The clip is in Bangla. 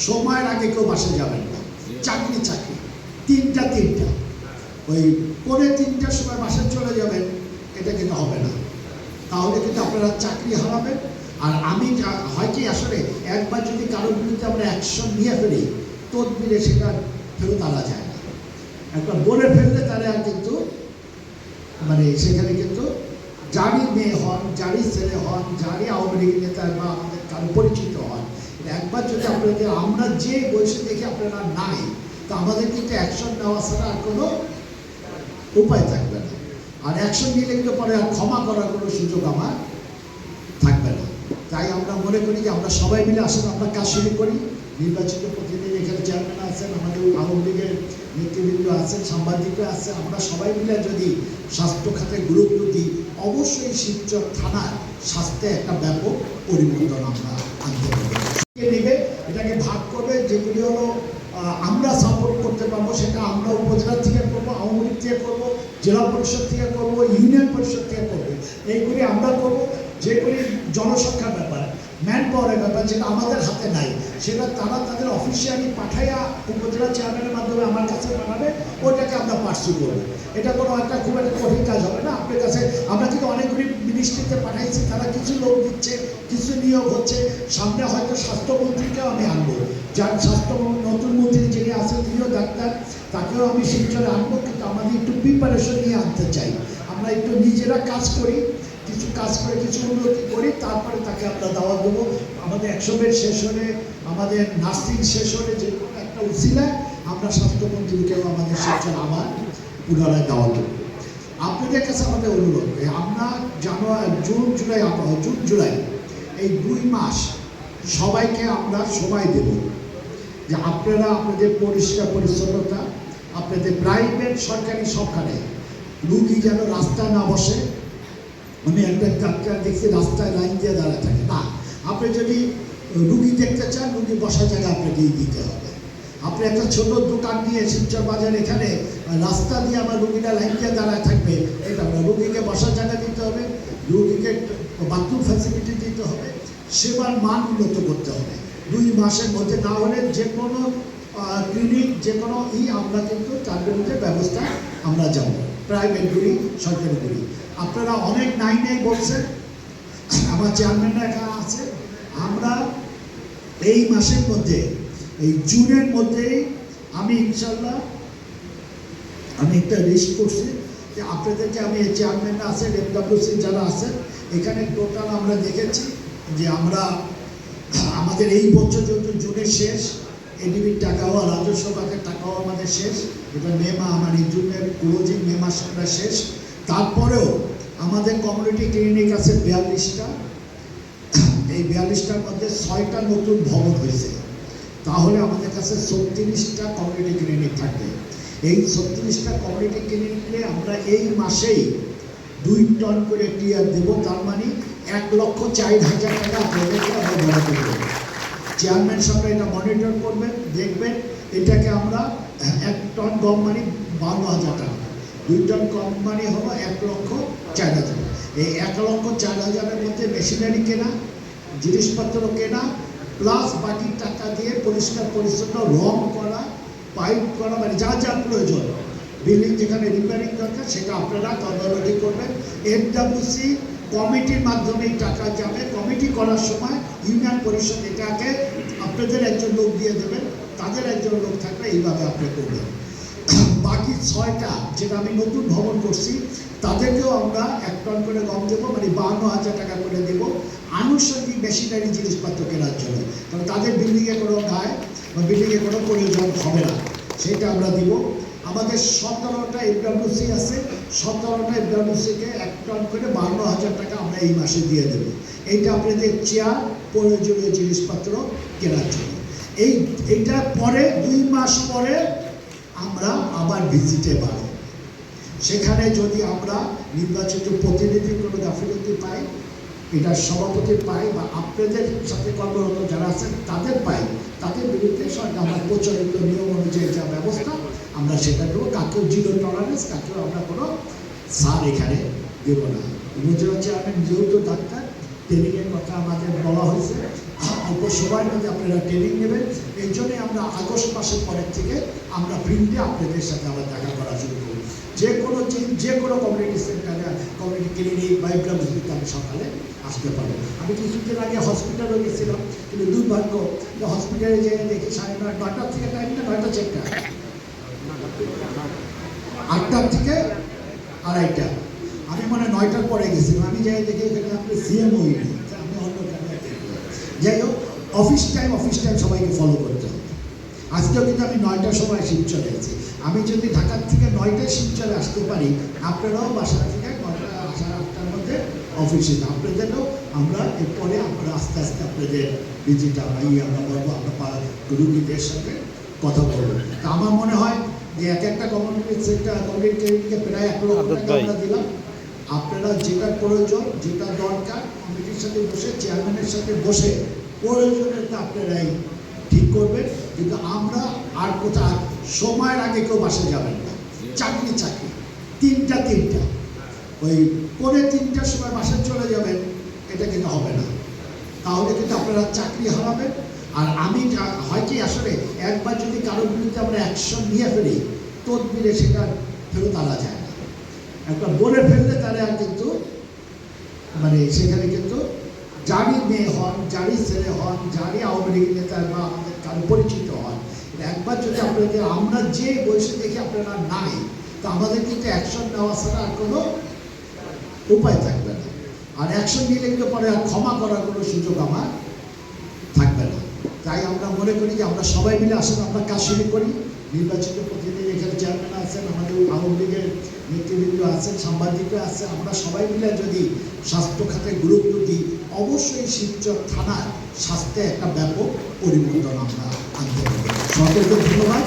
সময়ের আগে কেউ বাসে যাবেন না। চাকরি চাকরি। তিনটা তিনটা। ওই পরে তিনটার সময় বাসে চলে যাবেন, এটা কিন্তু হবে না। তাহলে কিন্তু আপনারা চাকরি হারাবেন। আর আমি যা- হয় কি আসলে একবার যদি কারোর বিরুদ্ধে আমরা অ্যাকশন নিয়ে ফেলি, তদবিরে সেটা ফেরত আনা যায় না। একবার বলে ফেললে তারা কিন্তু মানে সেখানে কিন্তু যারই মেয়ে হন, যারই ছেলে হন, যারই আওয়ামী লীগ নেতা বা আমাদের কারও পরিচিত একবার যদি আপনাদের আমরা যে বয়সে দেখি আপনারা নাই, তা আমাদের কিন্তু অ্যাকশন নেওয়া ছাড়া আর কোনো উপায় থাকবে না। আর অ্যাকশন নিলে কিন্তু পরে আর ক্ষমা করার কোনো সুযোগ আমার থাকবে না। তাই আমরা মনে করি যে আমরা সবাই মিলে আসলে আমরা কাজ শুরু করি। নির্বাচিত প্রতিনিধি এখানে চেয়ারম্যান আছেন, আমাদের আওয়ামী লীগের নেতৃবৃন্দ আছেন, সাংবাদিকরা আছে আমরা সবাই মিলে যদি স্বাস্থ্য খাতে গুরুত্ব দিই, অবশ্যই শিবচর থানার স্বাস্থ্যে একটা ব্যাপক পরিবর্তন আমরা আনতে পারব কে নেবে এটাকে ভাগ করবে যেগুলি হলো আমরা সাপোর্ট করতে পারব, সেটা আমরা উপজেলা থেকে করব, আওয়ামী লীগ থেকে করব, জেলা পরিষদ থেকে করব, ইউনিয়ন পরিষদ থেকে করব। এইগুলি আমরা করব, যেগুলি জনসংখ্যার ব্যাপার ম্যান পাওয়ারের ব্যাপার, যেটা আমাদের হাতে নাই, সেটা তারা তাদের অফিসিয়ালি পাঠাইয়া উপজেলা চেয়ারম্যানের মাধ্যমে আমার কাছে পাঠাবে আমরা পার্সু করব এটা কোনো একটা খুব একটা কঠিন কাজ হবে না। আপনার কাছে, আমরা কিন্তু অনেকগুলি মিনিস্ট্রিতে পাঠাইছি, তারা কিছু লোক দিচ্ছে, কিছু নিয়োগ হচ্ছে। সামনে হয়তো স্বাস্থ্যমন্ত্রীকেও আমি আনব। যার স্বাস্থ্য নতুন মন্ত্রী যিনি আছেন, তিনিও ডাক্তার, তাকেও আমি শিলচরে আনব, কিন্তু আমাদের একটু প্রিপারেশন নিয়ে আনতে চাই। আমরা একটু নিজেরা কাজ করি, কিছু কাজ করে, কিছু উন্নতি করি, তারপরে তাকে আমরা দাওয়াত দেবো। আমাদের একশো বেড শেষ হলে, আমাদের নার্সিং শেষ হলে যে কোনো একটা উচিলায় আমরা স্বাস্থ্যমন্ত্রীকেও আমাদের শিলচর আবার পুনরায় দাওয়াত দেবো আপনাদের কাছে আমাদের অনুরোধ আমরা January, June, July June, July, এই দুই মাস সবাইকে আমরা সময় দেব যে আপনারা আপনাদের পরিষ্কার পরিচ্ছন্নতা, আপনাদের প্রাইভেট সরকারি সবখানে রুগী যেন রাস্তায় না বসে। আমি একটা ডাক্তার দেখছি রাস্তায় লাইন দিয়ে দাঁড়ায় থাকে। না, আপনি যদি রুগী দেখতে চান, রুগী বসার জায়গা আপনাকেই দিতে হবে। আপনি একটা ছোট দোকান নিয়ে শিলচর বাজার এখানে রাস্তা দিয়ে আমার রুগীরা লাইন দিয়ে দাঁড়ায় থাকবে। এটা না রুগীকে বসার জায়গা দিতে হবে, রুগীকে বাথরুম ফ্যাসিলিটি দিতে হবে, সেবার মান উন্নত করতে হবে। দুই মাসের মধ্যে না হলে যে কোনো ক্লিনিক যে কোনো ই আমরা কিন্তু তার বিরুদ্ধে ব্যবস্থা আমরা যাব। প্রাইভেটগুলি সরকারিগুলি আপনারা অনেক নাই নাই বলছেন, আমার চেয়ারম্যানরা এখানে আছে। আমরা এই মাসের মধ্যে জুনের মধ্যেই আমি ইনশাল্লাহ আমি একটা লিস্ট করছি। যে আপনাদেরকে আমি চেয়ারম্যানরা আছেন এফডাব্লিউসি যারা আছেন, এখানে টোটাল আমরা দেখেছি যে আমরা, আমাদের এই বছর যত জুনের শেষ এডিবির টাকাও রাজস্ব খাতের টাকাও আমাদের শেষ। এটা মে মা আমার এই জুনের ক্লোজিং মে মাস আমরা শেষ। তারপরেও আমাদের কমিউনিটি ক্লিনিক আছে বিয়াল্লিশটা। এই বিয়াল্লিশটার মধ্যে ছয়টা নতুন ভবন হয়েছে। তাহলে আমাদের কাছে ছত্রিশটা কমিউনিটি ক্লিনিক থাকবে। এই ছত্রিশটা কমিউনিটি ক্লিনিকে আমরা এই মাসেই দুই টন করে টিয়ার দেবো। তার মানে এক লক্ষ চার হাজার টাকা আপনাদেরকে দেবো চেয়ারম্যান সাহেব এটা মনিটর করবেন, দেখবেন এটাকে আমরা এক টন গম মানে বান্ন হাজার টাকা। দুই টন গম মানে হলো এক লক্ষ চার হাজার। এই এক লক্ষ চার হাজারের মধ্যে মেশিনারি কেনা, জিনিসপত্র কেনা প্লাস বাকি টাকা দিয়ে পরিষ্কার পরিচ্ছন্ন, রং করা পাইপ করা মানে যা যা প্রয়োজন। বিল্ডিং যেখানে রিপেয়ারিং দরকার, সেটা আপনারা তদারকি করবেন। এফডাব্লিউসি কমিটির মাধ্যমে টাকা যাবে। কমিটি করার সময় ইউনিয়ন পরিষদ এটাকে আপনাদের একজন লোক দিয়ে দেবেন। তাদের একজন লোক থাকবে এইভাবে আপনি করবেন। বাকি ছয়টা, যেটা আমি নতুন ভবন করছি তাদেরকেও আমরা এক টন করে গম দেবো মানে বান্ন হাজার টাকা করে দেব। আনুষঙ্গিক মেশিনারি জিনিসপত্র কেনার জন্য। কারণ তাদের বিল্ডিংয়ে কোনো গায়ে বা বিল্ডিংয়ে কোনো প্রয়োজন হবে না। সেটা আমরা দিব। আমাদের সতেরোটা এফডাব্লিউসি আছে। সতেরোটা এফডাব্লিউসিকে এক টন করে বান্ন হাজার টাকা আমরা এই মাসে দিয়ে দেবো। এইটা আপনাদের চেয়ার প্রয়োজনীয় জিনিসপত্র কেনার জন্য। এই, এইটার পরে, দুই মাস পরে আমরা আবার ভিজিটে বাড়ি সেখানে যদি আমরা নির্বাচিত প্রতিনিধির কোনো গাফিলতি পাই এটার সভাপতি পাই বা আপনাদের সাথে কর্মরত যারা আছেন, তাদের পাই। তাদের বিরুদ্ধে সরকার আমার প্রচলিত নিয়ম অনুযায়ী যা ব্যবস্থা, আমরা সেটা দেবো কাকেও জিরো টলারেন্স কাকেও আমরা কোনো সার এখানে দেব না। উপজেলা চেয়ারম্যান যেহেতু ডাক্তার ট্রেনিংয়ের কথা আমাদের বলা হয়েছে। অল্প সময়ের মধ্যে আপনারা ট্রেনিং নেবেন। এই জন্যই আমরা আগস্ট মাসের পরের থেকে আমরা প্রিন্টে আপনাদের সাথে আবার দেখা করা শুরু যে কোনো যে- কোনো কমিউনিটি সেন্টারে কমিউনিটি ক্লিনিক বা ইব্রাহিম হসপিটালে সকালে আসতে পারব। আমি কিছুদিন আগে হসপিটালও গেছিলাম, কিন্তু দুর্ভাগ্য, যে হসপিটালে যেয়ে দেখি সাড়ে নয় নয়টার থেকে টাইমটা নয়টা চেকটা আটটার থেকে আড়াইটা। আমি মানে নয়টার পরে গেছিলাম। আমি যাই দেখি এখানে আপনি সিএম হই আমি অন্য যাই হোক অফিস টাইম অফিস টাইম সবাইকে ফলো হবে আজকেও কিন্তু আমি নয়টার সময় শিবচরে আছি আমি যদি ঢাকার থেকে নয়টায় শিবচরে আসতে পারি আপনারাও বাসা থেকে নয়টা সাড়ে আটটার মধ্যে অফিসে আপনাদেরও আমরা এরপরে আমরা আস্তে আস্তে আপনাদের ভিজিট আমরা ইয়ে আমরা বলব আমরা রুগীদের সাথে কথা বলব। তা আমার মনে হয় যে এক একটা কমিউনিটি সেন্টার কমিউনিটি ক্লিনিকে প্রায় এক লক্ষ টাকা আমরা দিলাম। আপনারা যেটা প্রয়োজন যেটা দরকার কমিটির সাথে বসে চেয়ারম্যানের সাথে বসে প্রয়োজনেরটা আপনারাই ঠিক করবেন কিন্তু আমরা আর কোথাও সময়ের আগে কেউ বাসে যাবেন না। চাকরি চাকরি। তিনটা তিনটা। ওই পরে তিনটার সময় বাসে চলে যাবেন, এটা কিন্তু হবে না। তাহলে কিন্তু আপনারা চাকরি হারাবেন। আর আমি হয় কি আসলে, একবার যদি কারোর বিরুদ্ধে আমরা অ্যাকশন নিয়ে ফেলি, তদবিরে সেটা ফেরত আনা যায় না। একটা বলে ফেললে তারা কিন্তু মানে সেখানে কিন্তু, যারই মেয়ে হন, যারই ছেলে হন, যারই আওয়ামী লীগ নেতা বা পরিচিত হয় একবার যদি আপনাদের আমরা যে বয়সে দেখি আপনারা নাই, তা আমাদের কিন্তু অ্যাকশন নেওয়া ছাড়া আর কোনো উপায় থাকবে না। আর অ্যাকশন নিলে কিন্তু পরে আর ক্ষমা করার কোনো সুযোগ আমার থাকবে না। তাই আমরা মনে করি যে আমরা সবাই মিলে আসেন, আমরা কাজ শুরু করি। নির্বাচিত প্রতিনিধি এখানে চেয়ারম্যান আছেন, আমাদের আওয়ামী লীগের নেতৃবৃন্দ আছেন, সাংবাদিকরা আছেন। আমরা সবাই মিলে যদি স্বাস্থ্য খাতে গুরুত্ব দিই অবশ্যই শিবচর থানার স্বাস্থ্যে একটা ব্যাপক পরিবর্তন আমরা আনতে পারব সকলকে ধন্যবাদ